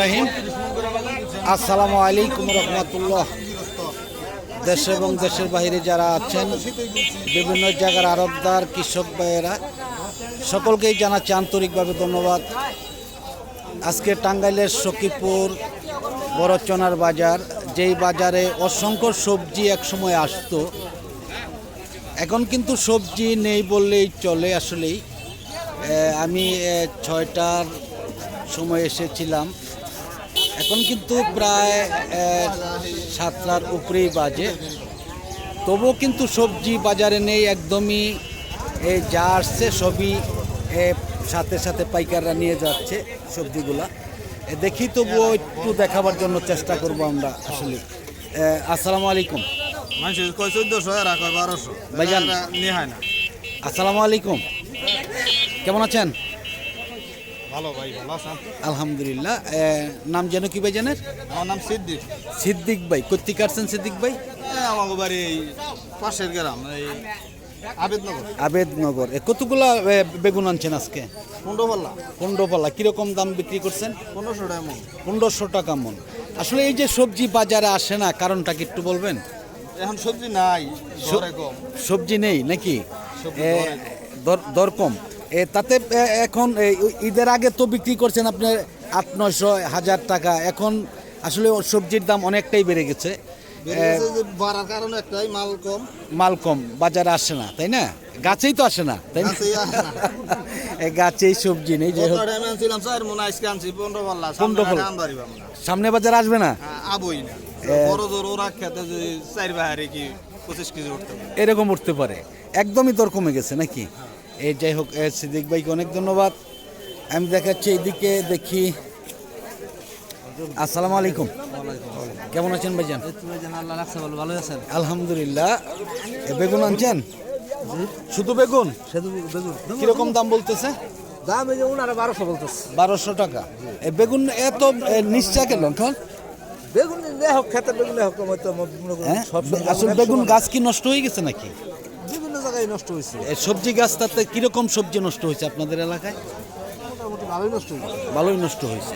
রাহিম। আসসালামু আলাইকুম রহমতুল্লাহ। দেশ এবং দেশের বাইরে যারা আছেন, বিভিন্ন জায়গার আরবদার, কৃষক ভাইয়েরা, সকলকেই জানাচ্ছি আন্তরিকভাবে ধন্যবাদ। আজকে টাঙ্গাইলের সখীপুর বড়চনার বাজার, যেই বাজারে অসংখ্য সবজি একসময় আসতো, এখন কিন্তু সবজি নেই বললেই চলে আসলেই। আমি ছয়টার সময় এসেছিলাম। এখন কিন্তু প্রায় সাতটার উপরেই বাজে। তবুও কিন্তু সবজি বাজারে নেই একদমই। এ, যা আসছে সবই এ, সাথে সাথে পাইকাররা নিয়ে যাচ্ছে সবজিগুলা। দেখি তবুও একটু দেখাবার জন্য চেষ্টা করব আমরা আসলে। আসসালামু আলাইকুম। আসসালামু আলাইকুম। কেমন আছেন? ভালো ভাই ভালো আছেন? আলহামদুলিল্লাহ। নাম যেন কি ভাই জানেন? আমার নাম সিদ্দিক। সিদ্দিক ভাই কোথেকে আসছেন সিদ্দিক ভাই? আমাকে বাড়ি পাশের গ্রাম এই আবেদনগর। আবেদনগর। এ, কতগুলা বেগুন আনছেন আজকে? কুণ্ডপাল্লা। পনেরোপালা কীরকম দাম বিক্রি করছেন? পনেরোশো টাকা মন। পনেরোশো টাকা মন। আসলে এই যে সবজি বাজারে আসে না কারণটা কি একটু বলবেন? এখন সবজি নাই সবজি নেই নাকি? দরে কম। তাতে এখন ঈদের আগে তো বিক্রি করছেন আপনার আট নয়শো হাজার টাকা। এখন আসলে সবজির দাম অনেকটাই বেড়ে গেছে। বাড়ার কারণে একটাই মাল কম। মাল কম বাজারে আসে না তাই না? গাছেই তো আসে না তাই না? গাছেই সবজি নেই মন সামনে বাজার আসবে না? আবই না। বড় জোর ওরা খেতে চার বাহারে কি পঁচিশ কেজি উঠতে এরকম উঠতে পারে। একদমই দর কমে গেছে নাকি? এই যাই হোক সিদ্দিক ভাইকে অনেক ধন্যবাদ। আমি দেখাচ্ছি এইদিকে দেখি। আসসালামু আলাইকুম। কেমন আছেন ভাইজান? ভালো আছেন আলহামদুলিল্লাহ বেগুন আনছেন? শুধু বেগুন? কীরকম দাম বলতেছে? দাম এই যে বারোশো বলতেছে। বারোশো টাকা। বেগুন এত নিশ্চা কেন এখন বেগুন খেতে বেগুন হ্যাঁ? আসলে বেগুন গাছ কি নষ্ট হয়ে গেছে নাকি? জায়গায় নষ্ট হয়েছে। সবজি গাছ তাতে কীরকম সবজি নষ্ট হয়েছে আপনাদের এলাকায়? মোটামুটি ভালোই নষ্ট হয়েছে। ভালোই নষ্ট হয়েছে।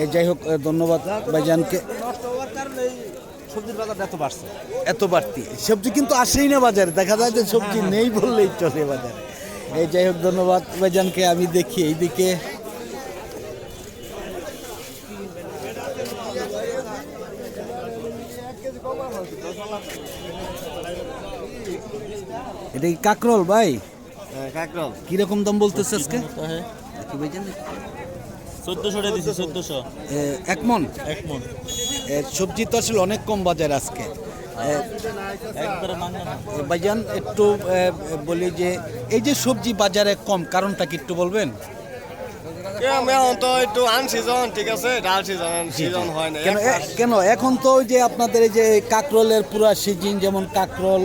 এ যাই হোক ধন্যবাদ ভাইজানকে। নষ্ট হওয়ার কারণে সবজির বাজারটা এত বাড়ছে। এত বাড়তি। সবজি কিন্তু আসেই না বাজারে দেখা যায় যে সবজি নেই বললেই চলে বাজারে। এই যাই হোক ধন্যবাদ ভাইজানকে আমি দেখি এইদিকে। এটা কি কাকরল ভাই? কাকরল। কীরকম দাম বলতেছে আজকে? কি ভাইজান চোদ্দশো টাকা দিছি চোদ্দশো। এক মন? এক মন। সবজি তো আসলে অনেক কম বাজারে আজকে। মাংনা ভাইজান একটু বলি যে এই যে সবজি বাজারে কম কারণটা কি একটু বলবেন? এখন তো একটু আনসিজন ঠিক আছে? ডাল সিজন সিজন হয় না। কেন এখন তো ওই যে আপনাদের এই যে কাকরোলের পুরা সিজন যেমন কাকরোল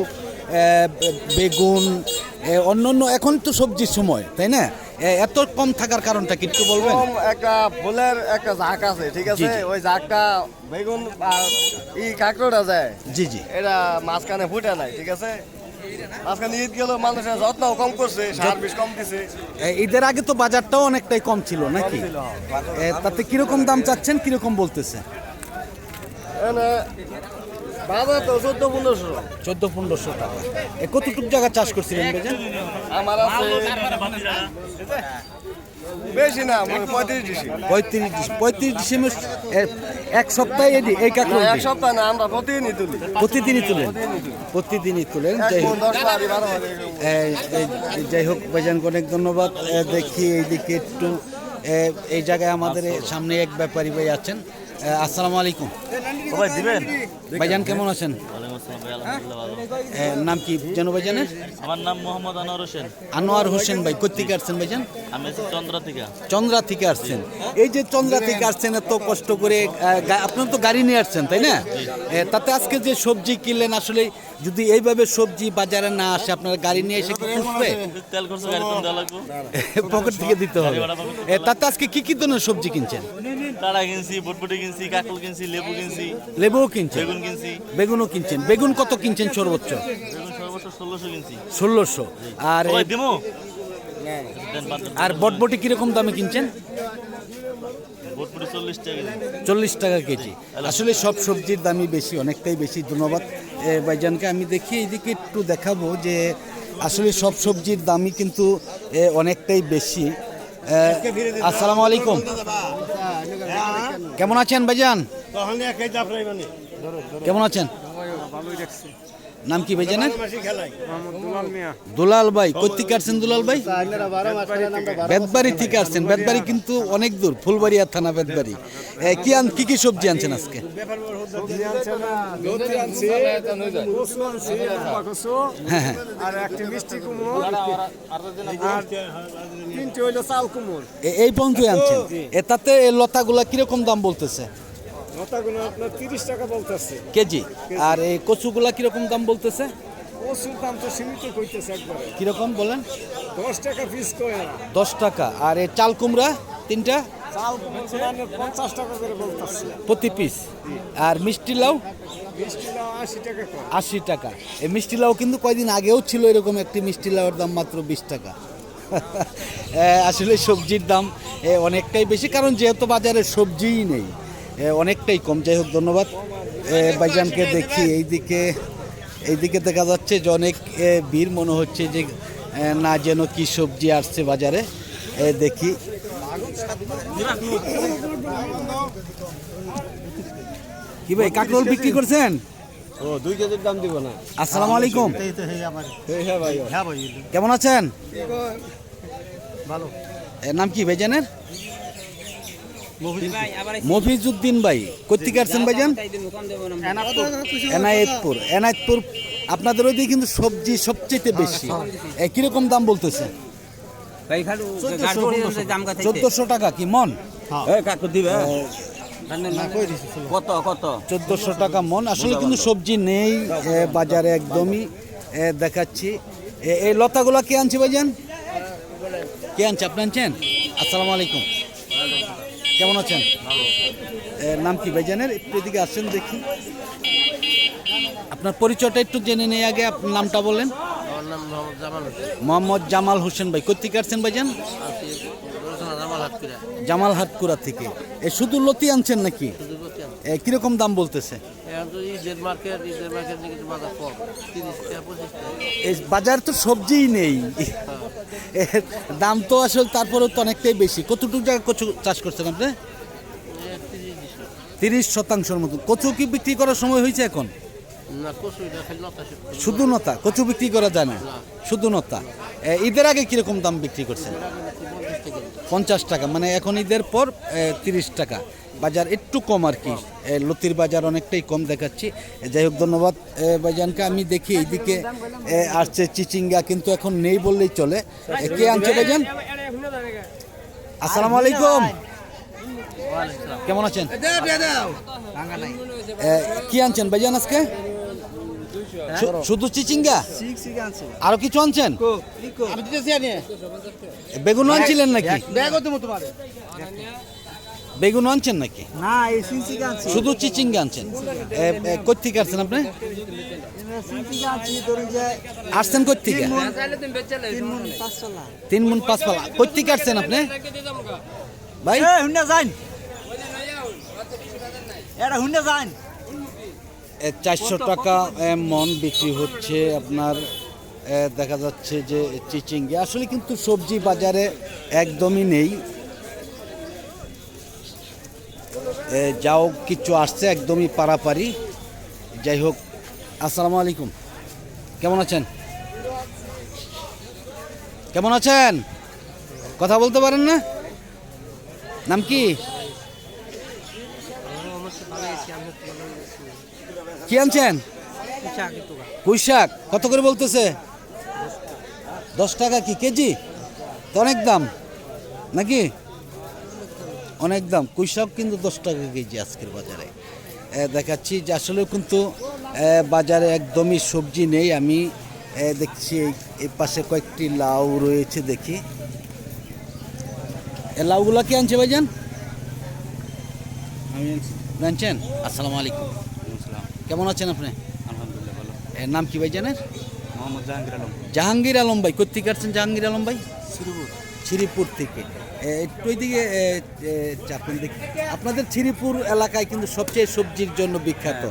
বেগুন অন্য অন্য এখন তো সবজির সময় তাই না? এত কম থাকার কারণটা কি একটু বলবেন? একটা ফুলের একটা ঝাঁক আছে ঠিক আছে। ওই ঝাঁকটা বেগুন আর ই কাঁকড়োটা যায় জি জি। এটা মাঝখানে ফুটে নাই ঠিক আছে? মাঝখানে ঈদ গেল মানুষের যত্নও কম করছে সার বিষ কম দিছে। ঈদের আগে তো বাজারটাও অনেকটাই কম ছিল নাকি? তাতে কীরকম দাম চাচ্ছেন কীরকম বলতেছে? বাজার তো চোদ্দ পনেরোশো। চোদ্দ পনেরোশো টাকা। এ কতটুক জায়গা চাষ করছিলেন ভাইজান আমার আছে বেশি না পঁয়ত্রিশ ডিসি পঁয়ত্রিশ ডিস- পঁয়ত্রিশ ডিসেম্বর এক সপ্তাহে এডি এই কাকড় এক সপ্তাহ না আমরা প্রতিদিনই তুলি। প্রতিদিনই তুলেন? প্রতিদিনই তুলেন? যাই হোক। যাই হোক ভাইজানকে অনেক ধন্যবাদ। দেখি এইদিকে একটু এই জায়গায় আমাদের সামনে এক ব্যাপারী ভাই আছেন। আসসালামু আলাইকুম। সবাই দিবেন? ভাইজান কেমন আছেন? ওয়ালাইকুম আসসালাম ভাই আলহামদুলিল্লাহ ভালো এ, নাম কি যেন ভাইজানের? আমার নাম মোহাম্মদ আনোয়ার হোসেন। আনোয়ার হোসেন ভাই কোথেকে আসছেন ভাইজান? আমি চন্দ্রা থেকে চন্দ্রা থেকে আসছেন। এই যে চন্দ্রা থেকে আসছেন এত কষ্ট করে আপনার তো গাড়ি নিয়ে আসছেন তাই না? তাতে আজকে যে সবজি কিনলেন আসলে যদি এইভাবে সবজি বাজারে না আসে আপনার গাড়ি নিয়ে এসে কি পুষবে? পকেট থেকে দিতে হবে। তাতে আজকে কি কি ধরনের সবজি কিনছেন? তারা কিনছি বটবটি কিনছি কাকল কিনছি লেবু কিনছি। লেবুও কিনছেন? বেগুন কিনছি। বেগুনও কিনছেন। বেগুন কত কিনছেন সর্বোচ্চ? বেগুন সর্বোচ্চ ষোলোশো কিনছি। ষোলোশো। আর। আর বটবটি কীরকম দামে কিনছেন? চল্লিশ টাকা কেজি। কেজি। আসলে সব সবজির দামই বেশি অনেকটাই বেশি। ধন্যবাদ ভাইজানকে। আমি দেখি এইদিকে একটু দেখাবো যে আসলে সব সবজির দামই কিন্তু অনেকটাই বেশি। আসসালামু আলাইকুম। কেমন আছেন ভাইজান? কেমন আছেন? নাম কি ভাইজানের দুলাল ভাই কোথেকে আসছেন দুলাল ভাই? বেদবাড়ি থেকে আসছেন। বেদবাড়ি কিন্তু অনেক দূর ফুলবাড়িয়া থানা বেদবাড়ি কি আন কি কি সবজি আনছেন আজকে? এই পর্যন্তই আনছেন। এ তাতে এই লতাগুলা কীরকম দাম বলতেছে? লতাগুলো আপনার তিরিশ টাকা বলতেছে। কেজি? আর এই কচুগুলা কীরকম দাম বলতেছে? ওষুধ দাম তো সীমিত কইতেছে একবারে। কীরকম বলেন? দশ টাকা পিস কয় দশ টাকা। আর এই চাল কুমড়া তিনটা? চাল পঞ্চাশ টাকা করে বলতেছে। প্রতি পিস আর মিষ্টি লাউ? আশি টাকা এই মিষ্টি লাউ কিন্তু কয়দিন আগেও ছিল এরকম একটি মিষ্টি লাউয়ের দাম মাত্র বিশ টাকা। আসলে সবজির দাম অনেকটাই বেশি কারণ যেহেতু বাজারে সবজিই নেই। অনেকটাই কম। যাই হোক ধন্যবাদ। এ, ভাইজানকে দেখি এইদিকে এইদিকে দেখা যাচ্ছে যে অনেক এ, ভিড় মনে হচ্ছে যে না যেন কি সবজি আসছে বাজারে। এ, দেখি। কি ভাই কাকরোল বিক্রি করছেন? ও দুই কেজির দাম দিব না। আসসালামু আলাইকুম। হ্যাঁ কেমন আছেন? ভালো। এর নাম কি ভাইজানের? মফিজুদ্দিন ভাই কোথেকে আসছেন ভাইজান? এনায়েতপুর এনায়েতপুর আপনাদের ওইদিকে কিন্তু সবজি সবচেয়ে বেশি। এ, কীরকম দাম বলতেছে? চোদ্দশো টাকা কি মন? কত কত? চোদ্দশো টাকা মন আসলে কিন্তু সবজি নেই বাজারে একদমই দেখাচ্ছি। এই লতাগুলা কে আনছে ভাই ভাইজান? কে আনছে আপনি আনছেন? আসসালামু আলাইকুম। কেমন আছেন? নাম কি ভাইজানের? একটু এদিকে আসছেন দেখি। আপনার পরিচয়টা একটু জেনে নেই আগে আপনার নামটা বলেন। মোহাম্মদ জামাল হোসেন। ভাই কোথেকে আসছেন ভাইজান? জামাল হাটকুরা থেকে। এ শুধু লতি আনছেন নাকি? কীরকম দাম বলতেছে? বাজার তো সবজিই নেই। এর দাম তো আসলে তারপরেও তো অনেকটাই বেশি। কতটুকু জায়গা কচু চাষ করছেন আপনি? তিরিশ শতাংশের মতো। কচু কি বিক্রি করার সময় হয়েছে এখন? শুধু নতা কচু বিক্রি করা যায় না? শুধু নতা ঈদের আগে কীরকম দাম বিক্রি করছেন? পঞ্চাশ টাকা। মানে এখন ঈদের পর তিরিশ টাকা। বাজার একটু কম আর কি। লতির বাজার অনেকটাই কম দেখাচ্ছি। যাই হোক ধন্যবাদ। ভাইজানকে আমি দেখি এইদিকে। আসছে চিচিঙ্গা কিন্তু এখন নেই বললেই চলে। কে আনছে ভাইজান? আসসালামু আলাইকুম। কেমন আছেন? কি আনছেন ভাইজান আজকে? শুধু চিচিঙ্গা? আরও কিছু আনছেন? বেগুন আনছিলেন নাকি? বেগুন আনছেন নাকি? না এই সিনসিকে আনছি। শুধু চিচিঙ্গা আনছেন। কোথেকে আসছেন আপনি? আসছেন কোথেকে মন তিন মন পাঁচ পালা কোথেকে আসছেন আপনি? ভাই? হুন্ডা যান এটা হুন্ডা যান চারশো টাকা মন বিক্রি হচ্ছে আপনার। দেখা যাচ্ছে যে চিচিঙ্গি। আসলে কিন্তু সবজি বাজারে একদমই নেই এ, যাও, কিছু আসছে, একদমই পারাপারি। যাই হোক, আসসালামু আলাইকুম। কেমন আছেন? কেমন আছেন? কথা বলতে পারেন না? নাম কি? কি আনছেন? পুঁইশাক। কত করে বলতেছে? দশ টাকা কি, কেজি? তো অনেক দাম। নাকি? অনেক দাম কুইশাক কিন্তু দশ টাকা কেজি আজকের বাজারে। দেখাচ্ছি যে আসলে কিন্তু বাজারে একদমই সবজি নেই। আমি দেখছি এই- পাশে কয়েকটি লাউ রয়েছে দেখি। এ লাউগুলো কি আনছে ভাইজান? আমি জানছেন আসসালামু আলাইকুম। কেমন আছেন আপনি? আলহামদুলিল্লাহ ভালো। এর নাম কি ভাই জানেন মোহাম্মদ জাহাঙ্গীর আলম। জাহাঙ্গীর আলম ভাই কোথেকে আসছেন জাহাঙ্গীর আলম ভাই? শ্রীপুর। থেকে। এ, একটু চাপুন দেখি আপনাদের শ্রীপুর এলাকায় কিন্তু সবচেয়ে সবজির জন্য বিখ্যাত।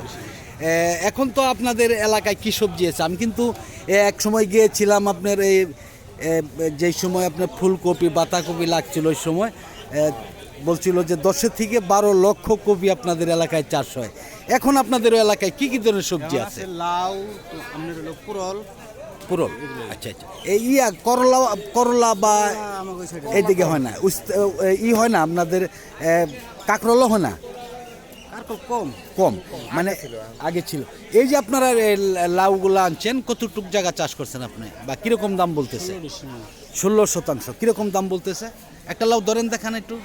এখন তো আপনাদের এলাকায় কি সবজি আছে? আমি কিন্তু এক সময় গিয়েছিলাম আপনার এই যেই সময় আপনার ফুলকপি বাঁধাকপি লাগছিল ওই সময় বলছিল যে দশের থেকে বারো লক্ষ কপি আপনাদের এলাকায় চাষ হয়। এখন আপনাদের এলাকায় কি কি ধরনের সবজি আছে? লাউ আপনার হলো পুরল পুরো আচ্ছা আচ্ছা। এই ইয়া করলা করলা বা এইদিকে হয় না। ই হয় না আপনাদের এ, হয় না? কম। কম। মানে আগে ছিল। এই যে আপনারা লাউগুলো আনছেন কতটুক জায়গা চাষ করছেন আপনি? বা কীরকম দাম বলতেছে? ষোলো শতাংশ। কীরকম দাম বলতেছে? একটা লাউ ধরেন দেখান একটু।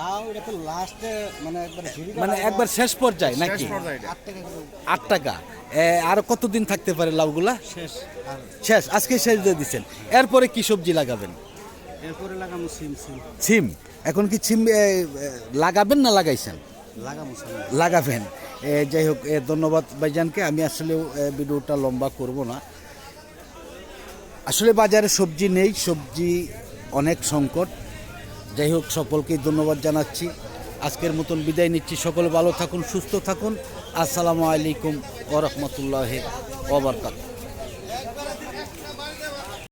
লাউ এটা তো লাস্টে মানে একবার মানে একবার শেষ পর্যায়ে নাকি? আট টাকা আর কতদিন থাকতে পারে লাউগুলা? শেষ আজকে শেষ দিয়ে দিচ্ছেন এরপরে কি সবজি লাগাবেন? এরপরে লাগামো সিম সিম। সিম? এখন কি সিম লাগাবেন না লাগাইছেন? লাগাবেন। যাই হোক ধন্যবাদ ভাইজানকে। আমি আসলে ভিডিওটা লম্বা করব না। আসলে বাজারে সবজি নেই সবজি অনেক সংকট। যাই হোক, সকলকেই ধন্যবাদ জানাচ্ছি। আজকের মতন বিদায় নিচ্ছি। সকলে ভালো থাকুন, সুস্থ থাকুন। আসসালামু আলাইকুম ওরহমতুল্লাহ ওবরকাত